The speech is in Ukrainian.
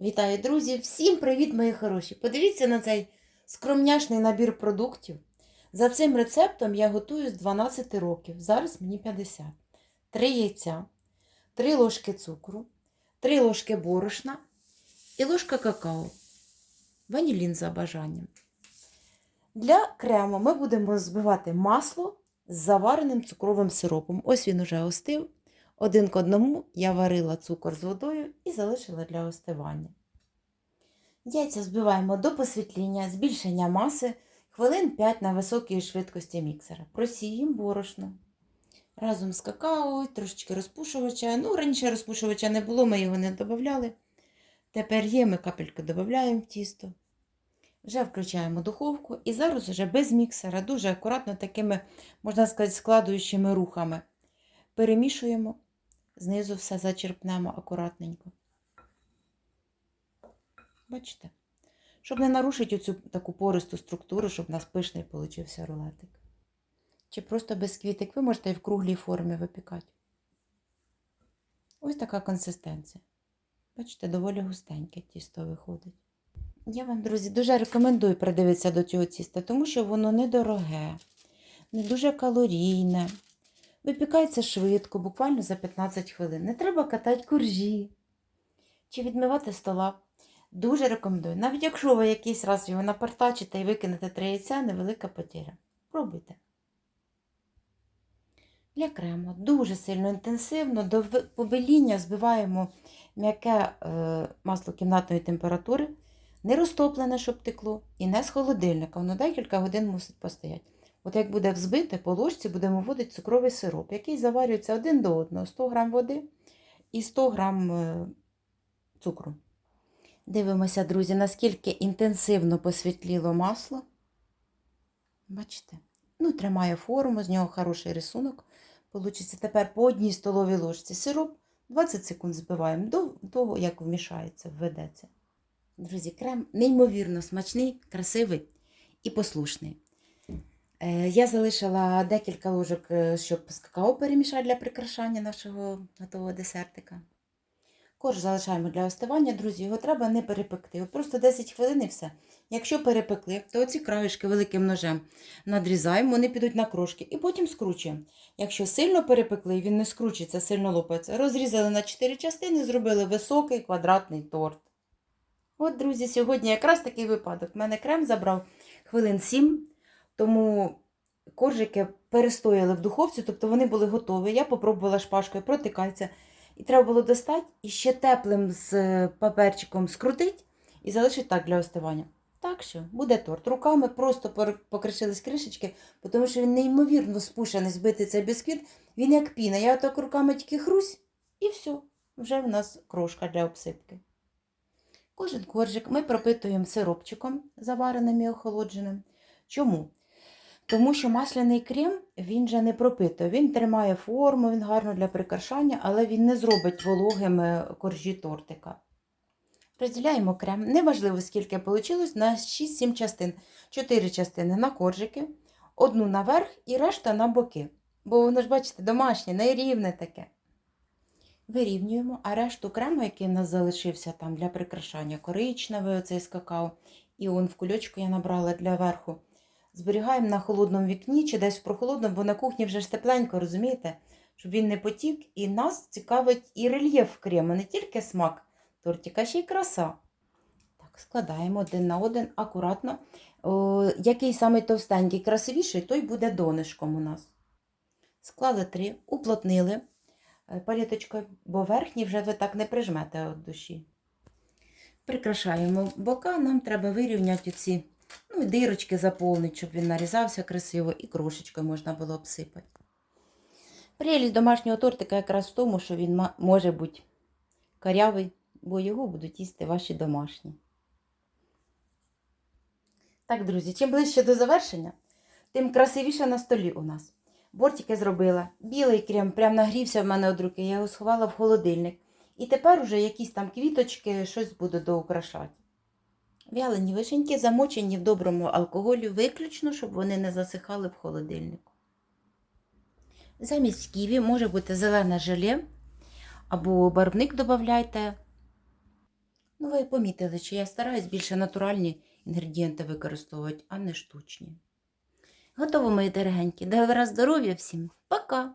Вітаю, друзі! Всім привіт, мої хороші! Подивіться на цей скромняшний набір продуктів. За цим рецептом я готую з 12 років. Зараз мені 50. 3 яйця, 3 ложки цукру, 3 ложки борошна і ложка какао. Ванілін за бажанням. Для крему ми будемо збивати масло з завареним цукровим сиропом. Ось він уже остив. Один к одному я варила цукор з водою і залишила для остивання. Яйця збиваємо до посвітління, збільшення маси, хвилин 5 на високій швидкості міксера. Просіємо борошно. Разом з какао, трошечки розпушувача. Ну, раніше розпушувача не було, ми його не додавали. Тепер є, ми капельку додаємо в тісто. Вже включаємо духовку і зараз вже без міксера, дуже акуратно такими, можна сказати, складуючими рухами. Перемішуємо, знизу все зачерпнемо акуратненько. Бачите? Щоб не нарушити цю таку пористу структуру, щоб у нас пишний получився рулетик. Чи просто бісквітик, ви можете і в круглій формі випікати. Ось така консистенція. Бачите, доволі густеньке тісто виходить. Я вам, друзі, дуже рекомендую придивитися до цього тіста, тому що воно недороге, не дуже калорійне. Випікається швидко, буквально за 15 хвилин. Не треба катати коржі чи відмивати стола. Дуже рекомендую. Навіть якщо ви якийсь раз його напартачите і викинете три яйця, невелика потеря. Пробуйте. Для крему дуже сильно інтенсивно до побеління збиваємо м'яке е, масло кімнатної температури, не розтоплене, щоб текло, і не з холодильника. Воно декілька годин мусить постояти. От як буде взбите, по ложці будемо вводити цукровий сироп, який заварюється один до одного 100 г води і 100 г е, цукру. Дивимося, друзі, наскільки інтенсивно посвітліло масло. Бачите? Ну, тримає форму, з нього хороший рисунок. Получиться тепер по одній столовій ложці сироп. 20 секунд збиваємо до того, як вмішається, введеться. Друзі, крем неймовірно смачний, красивий і послушний. Е, Я залишила декілька ложок, е, щоб з какао перемішати для прикрашання нашого готового десертика. Корж залишаємо для остивання, друзі, його треба не перепекти. Просто 10 хвилин і все. Якщо перепекли, то оці краєшки великим ножем надрізаємо, вони підуть на крошки і потім скручуємо. Якщо сильно перепекли він не скручується, сильно лопається, розрізали на 4 частини, зробили високий квадратний торт. От, друзі, сьогодні якраз такий випадок. У мене крем забрав хвилин 7, тому коржики перестояли в духовці, тобто вони були готові. Я попробувала шпажкою, протикається. І треба було достати і ще теплим з е, паперчиком скрутити і залишити так для остивання. Так що буде торт. Руками просто покришились кришечки, тому що він неймовірно спушений збитий цей бісквіт. Він як піна. Я так руками тільки хрусь, і все. Вже в нас крошка для обсипки. Кожен коржик ми пропитуємо сиропчиком, завареним і охолодженим. Чому? Тому що масляний крем він же не пропитує. Він тримає форму, він гарно для прикрашання, але він не зробить вологими коржі тортика. Розділяємо крем. Неважливо, скільки вийшло, на 6-7 частин. 4 частини на коржики, одну наверх і решта на боки. Бо воно ж, бачите, домашнє, нерівне таке. Вирівнюємо, а решту крему, який в нас залишився там для прикрашання, коричневий оцей з і он в кульочку я набрала для верху. Зберігаємо на холодному вікні чи десь в прохолодному, бо на кухні вже ж тепленько, розумієте? Щоб він не потік. І нас цікавить і рельєф крему, не тільки смак тортика, ще й краса. Так, складаємо один на один акуратно. О, який самий товстенький, красивіший, той буде донишком у нас. Склали три, уплотнили е, паліточкою, бо верхній вже ви так не прижмете від душі. Прикрашаємо бока, нам треба вирівняти ці ну, і дирочки заповнити, щоб він нарізався красиво, і крошечкою можна було обсипати. Прелість домашнього тортика якраз в тому, що він може бути карявий, бо його будуть їсти ваші домашні. Так, друзі, чим ближче до завершення, тим красивіше на столі у нас. Бортики зробила. Білий крем прям нагрівся в мене від руки, я його сховала в холодильник. І тепер уже якісь там квіточки, щось буду доукрашати. Вялені вишеньки замочені в доброму алкоголі, виключно, щоб вони не засихали в холодильнику. Замість ківі може бути зелене желе або барвник додавайте. Ну, ви помітили, що я стараюсь більше натуральні інгредієнти використовувати, а не штучні. Готово, мої дорогенькі. Добра здоров'я всім. Пока!